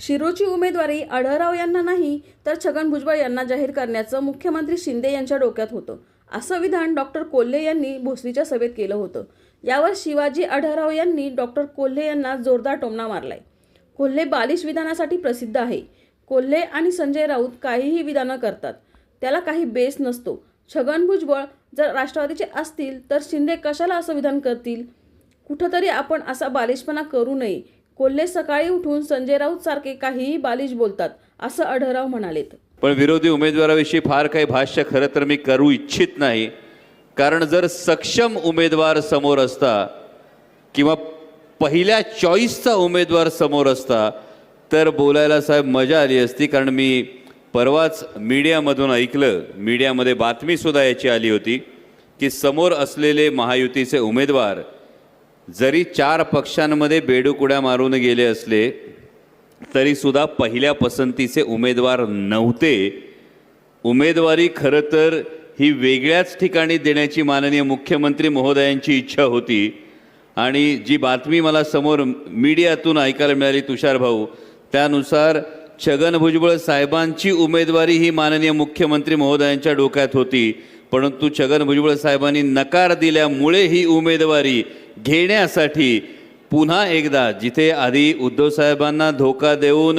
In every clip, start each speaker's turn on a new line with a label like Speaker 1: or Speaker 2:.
Speaker 1: शिरूरची उमेदवारी आढळराव यांना नाही तर छगन भुजबळ यांना जाहीर करण्याचं मुख्यमंत्री शिंदे यांच्या डोक्यात होतं. असं विधान डॉक्टर कोल्हे यांनी भोसरीच्या सभेत केलं होतं. यावर शिवाजी आढळराव यांनी डॉक्टर कोल्हे यांना जोरदार टोमणा मारलाय. कोल्हे बालिश विधानासाठी प्रसिद्ध आहे. कोल्हे आणि संजय राऊत काहीही विधानं करतात. त्याला काही बेस नसतो. छगन भुजबळ जर राष्ट्रवादीचे असतील तर शिंदे कशाला असं विधान करतील? कुठंतरी आपण असा बालिशपणा करू नये. कोल्हे सकाळी उठून संजय राऊत सारखे काहीही बालिश बोलतात असं आढळराव म्हणालेत.
Speaker 2: पण विरोधी उमेदवाराविषयी फार काही भाष्य खरं तर मी करू इच्छित नाही. कारण जर सक्षम उमेदवार समोर असता किंवा पहिल्या चॉईसचा उमेदवार समोर असता तर बोलायला साहेब मजा आली असती. कारण मी परवाच मीडियामधून ऐकलं मीडियामध्ये बातमीसुद्धा याची आली होती की समोर असलेले महायुतीचे उमेदवार जरी चार पक्षांमध्ये बेडुकुड्या मारून गेले असले तरीसुद्धा पहिल्या पसंतीचे उमेदवार नव्हते. उमेदवारी खरं तर ही वेगळ्याच ठिकाणी देण्याची माननीय मुख्यमंत्री महोदयांची इच्छा होती. आणि जी बातमी मला समोर मीडियातून ऐकायला मिळाली तुषार भाऊ त्यानुसार छगन भुजबळ साहेबांची उमेदवारी ही माननीय मुख्यमंत्री महोदयांच्या डोक्यात होती. परंतु छगन भुजबळ साहेबांनी नकार दिल्यामुळे ही उमेदवारी घेण्यासाठी पुन्हा एकदा जिथे आधी उद्धव साहेबांना धोका देऊन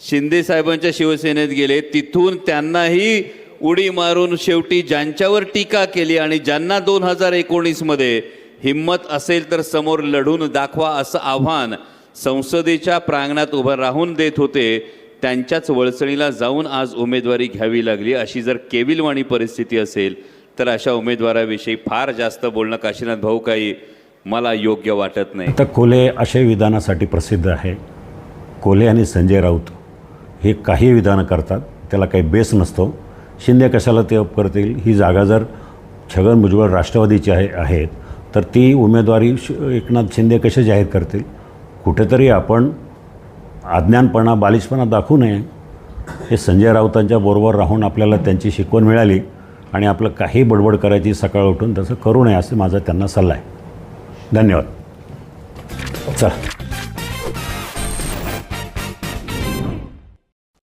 Speaker 2: शिंदे साहेबांच्या शिवसेनेत गेले तिथून त्यांनाही उडी मारून शेवटी ज्यांच्यावर टीका केली आणि ज्यांना दोन हजार एकोणीसमध्ये हिंमत असेल तर समोर लढून दाखवा असं आव्हान संसदेच्या प्रांगणात उभं राहून देत होते. त्यांच्याच वळसणीला जाऊन आज उमेदवारी घ्यावी लागली. अशी जर केविलवाणी परिस्थिती असेल तर अशा उमेदवाराविषयी फार जास्त बोलणं काशीनाथ भाऊ काही मला योग्य वाटत नाही.
Speaker 3: आता कोले अशा विधानासाठी प्रसिद्ध आहे. कोले आणि संजय राऊत हे काही विधानं करतात. त्याला काही बेस नसतो. शिंदे कशाला ते अप करतील? ही जागा जर छगन भुजबळ राष्ट्रवादीची आहे आहेत तर ती उमेदवारी श एकनाथ शिंदे कसे जाहीर करतील? कुठेतरी आपण अज्ञानपणा बालिशपणा दाखवू नये. हे संजय राऊतांच्या बरोबर राहून आपल्याला त्यांची शिकवण मिळाली आणि आपलं काही बडबड करायची सकाळ उठून तसं करू नये असं माझा त्यांना सल्ला आहे. धन्यवाद. चला.